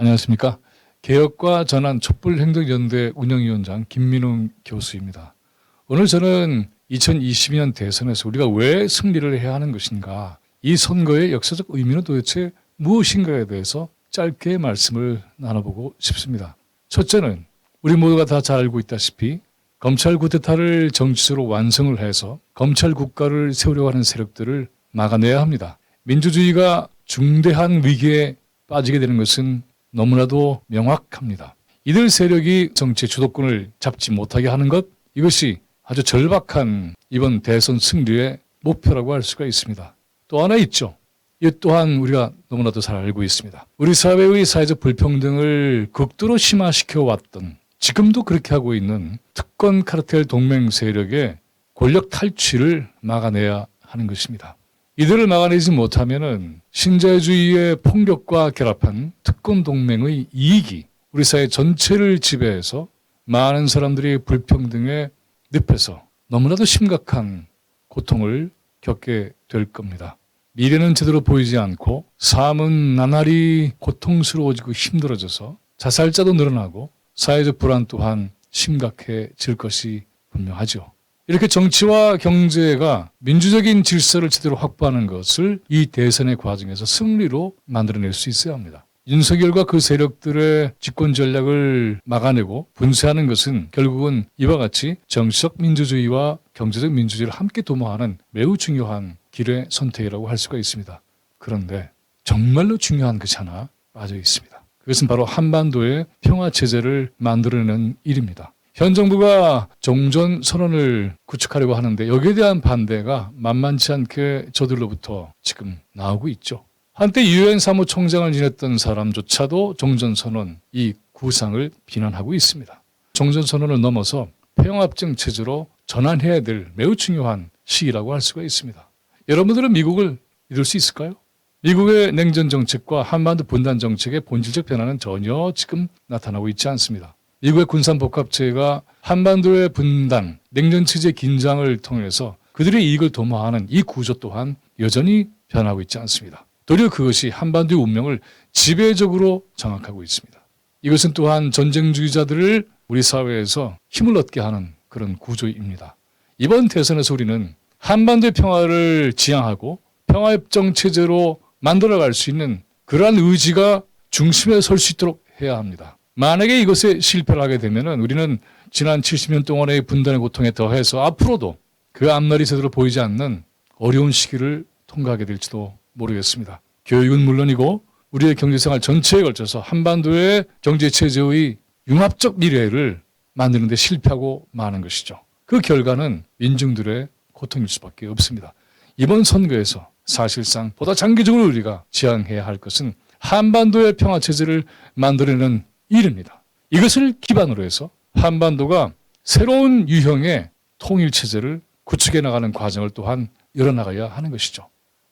안녕하십니까. 개혁과 전환 촛불행동연대 운영위원장 김민웅 교수입니다. 오늘 저는 2020년 대선에서 우리가 왜 승리를 해야 하는 것인가, 이 선거의 역사적 의미는 도대체 무엇인가에 대해서 짧게 말씀을 나눠보고 싶습니다. 첫째는 우리 모두가 다 잘 알고 있다시피 검찰 구태타를 정치적으로 완성을 해서 검찰 국가를 세우려고 하는 세력들을 막아내야 합니다. 민주주의가 중대한 위기에 빠지게 되는 것은 너무나도 명확합니다. 이들 세력이 정치 주도권을 잡지 못하게 하는 것 이것이 아주 절박한 이번 대선 승리의 목표라고 할 수가 있습니다. 또 하나 있죠. 이 또한 우리가 너무나도 잘 알고 있습니다. 우리 사회의 사회적 불평등을 극도로 심화시켜 왔던 지금도 그렇게 하고 있는 특권 카르텔 동맹 세력의 권력 탈취를 막아내야 하는 것입니다. 이들을 막아내지 못하면은 신자유주의의 폭력과 결합한 특권 동맹의 이익이 우리 사회 전체를 지배해서 많은 사람들이 불평등의 늪에서 너무나도 심각한 고통을 겪게 될 겁니다. 미래는 제대로 보이지 않고 삶은 나날이 고통스러워지고 힘들어져서 자살자도 늘어나고 사회적 불안 또한 심각해질 것이 분명하죠. 이렇게 정치와 경제가 민주적인 질서를 제대로 확보하는 것을 이 대선의 과정에서 승리로 만들어낼 수 있어야 합니다. 윤석열과 그 세력들의 집권 전략을 막아내고 분쇄하는 것은 결국은 이와 같이 정치적 민주주의와 경제적 민주주의를 함께 도모하는 매우 중요한 길의 선택이라고 할 수가 있습니다. 그런데 정말로 중요한 것이 하나 빠져 있습니다. 그것은 바로 한반도의 평화 체제를 만들어내는 일입니다. 현 정부가 종전 선언을 구축하려고 하는데 여기에 대한 반대가 만만치 않게 저들로부터 지금 나오고 있죠. 한때 유엔 사무총장을 지냈던 사람조차도 종전 선언 이 구상을 비난하고 있습니다. 종전 선언을 넘어서 평화협정 체제로 전환해야 될 매우 중요한 시기라고 할 수가 있습니다. 여러분들은 미국을 이룰 수 있을까요? 미국의 냉전 정책과 한반도 분단 정책의 본질적 변화는 전혀 지금 나타나고 있지 않습니다. 미국의 군산 복합체가 한반도의 분단, 냉전 체제 긴장을 통해서 그들의 이익을 도모하는 이 구조 또한 여전히 변하고 있지 않습니다. 도리어 그것이 한반도의 운명을 지배적으로 장악하고 있습니다. 이것은 또한 전쟁주의자들을 우리 사회에서 힘을 얻게 하는 그런 구조입니다. 이번 대선에서 우리는 한반도의 평화를 지향하고 평화협정 체제로 만들어갈 수 있는 그러한 의지가 중심에 설 수 있도록 해야 합니다. 만약에 이것에 실패를 하게 되면 우리는 지난 70년 동안의 분단의 고통에 더해서 앞으로도 그 앞날이 제대로 보이지 않는 어려운 시기를 통과하게 될지도 모르겠습니다. 교육은 물론이고 우리의 경제생활 전체에 걸쳐서 한반도의 경제체제의 융합적 미래를 만드는 데 실패하고 마는 것이죠. 그 결과는 민중들의 고통일 수밖에 없습니다. 이번 선거에서 사실상 보다 장기적으로 우리가 지향해야 할 것은 한반도의 평화체제를 만들어내는 일입니다. 이것을 기반으로 해서 한반도가 새로운 유형의 통일체제를 구축해 나가는 과정을 또한 열어나가야 하는 것이죠.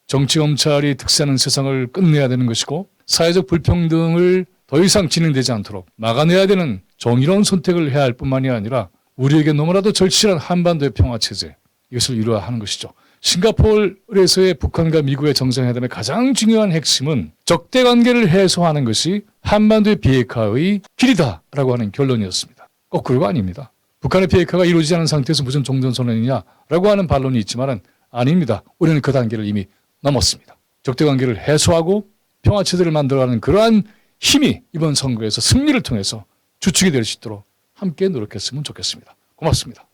정치 검찰이 득세하는 세상을 끝내야 되는 것이고 사회적 불평등을 더 이상 진행되지 않도록 막아내야 되는 정의로운 선택을 해야 할 뿐만이 아니라 우리에게 너무나도 절실한 한반도의 평화체제 이것을 이루어야 하는 것이죠. 싱가포르에서의 북한과 미국의 정상회담의 가장 중요한 핵심은 적대 관계를 해소하는 것이 한반도의 비핵화의 길이다라고 하는 결론이었습니다. 거꾸로가 아닙니다. 북한의 비핵화가 이루어지지 않은 상태에서 무슨 종전선언이냐라고 하는 반론이 있지만은 아닙니다. 우리는 그 단계를 이미 넘었습니다. 적대 관계를 해소하고 평화 체제를 만들어가는 그러한 힘이 이번 선거에서 승리를 통해서 주축이 될 수 있도록 함께 노력했으면 좋겠습니다. 고맙습니다.